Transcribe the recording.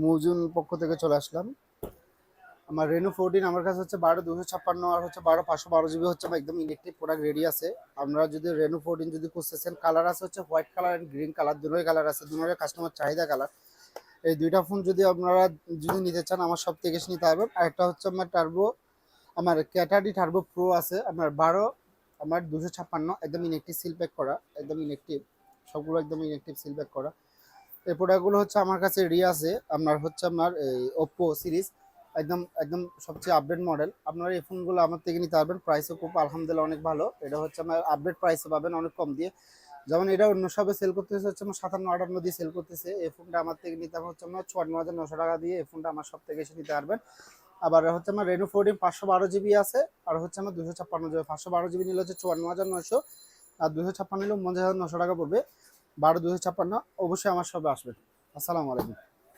মুজুন পক্ষ থেকে চলে আসলাম। আমার রেনো ফোরটিন আমার কাছে হচ্ছে বারো দুশো ছাপ্পান্ন আর হচ্ছে বারো পাঁচশো বারো জিবি হচ্ছে আমার একদম ইলেকট্রিক প্রোডাক্ট রেডি আছে। আমরা যদি রেনো ফোরটিন যদি খুঁজতেছেন কালার আছে হচ্ছে white colour and green colour দুটোই কালার আছে দুটোই কাস্টমার চাহিদা কালার এই দুইটা ফোন যদি আপনারা যদি নিতে চান, আমার সব থেকে নিতে পারবেন আর একটা হচ্ছে আমার টার্বো আমার ক্যাটাডি টার্বো প্রো আছে আপনার বারো, আমার দুশো ছাপ্পান্ন, একদম ইনেকটিভ সিল প্যাক করা, একদম ইনেকটিভ সবগুলো একদম ইনেকটিভ সিল প্যাক করা। এই প্রোডাক্টগুলো হচ্ছে আমার কাছে রি আছে। আপনার হচ্ছে আপনার এই ওপ্পো সিরিজ একদম একদম সবচেয়ে আপডেট মডেল আপনারা এই ফোনগুলো আমার থেকে নিতে পারবেন প্রাইসও খুব, আলহামদুলিল্লাহ অনেক ভালো। এটা হচ্ছে আমার আপডেট প্রাইসে পাবেন অনেক কম দিয়ে। যেমন এটা অন্য সবে সেল করতেছে, হচ্ছে আমার সাতান্ন, আটান্ন দিয়ে সেল করতেছে। এই ফোনটা আমার থেকে নিতে হচ্ছে আমার চুয়ান্ন হাজার নশো টাকা দিয়ে এই ফোনটা আমার সব থেকে এসে নিতে পারবেন। আবার হচ্ছে আমার রেনো ফোরটিন পাঁচশো বারো জিবি আছে, আর হচ্ছে আমার দুশো ছাপ্পান্ন জিবি পাঁচশো বারো জিবি নিলে হচ্ছে চুয়ান্ন হাজার নশো আর দুশো ছাপ্পান্ন নিলে পঞ্চাশ হাজার নশো টাকা পড়বে। বারো দুশো ছাপ্পান্ন অবশ্যই আমার সবে আসবেন আসসালামু আলাইকুম।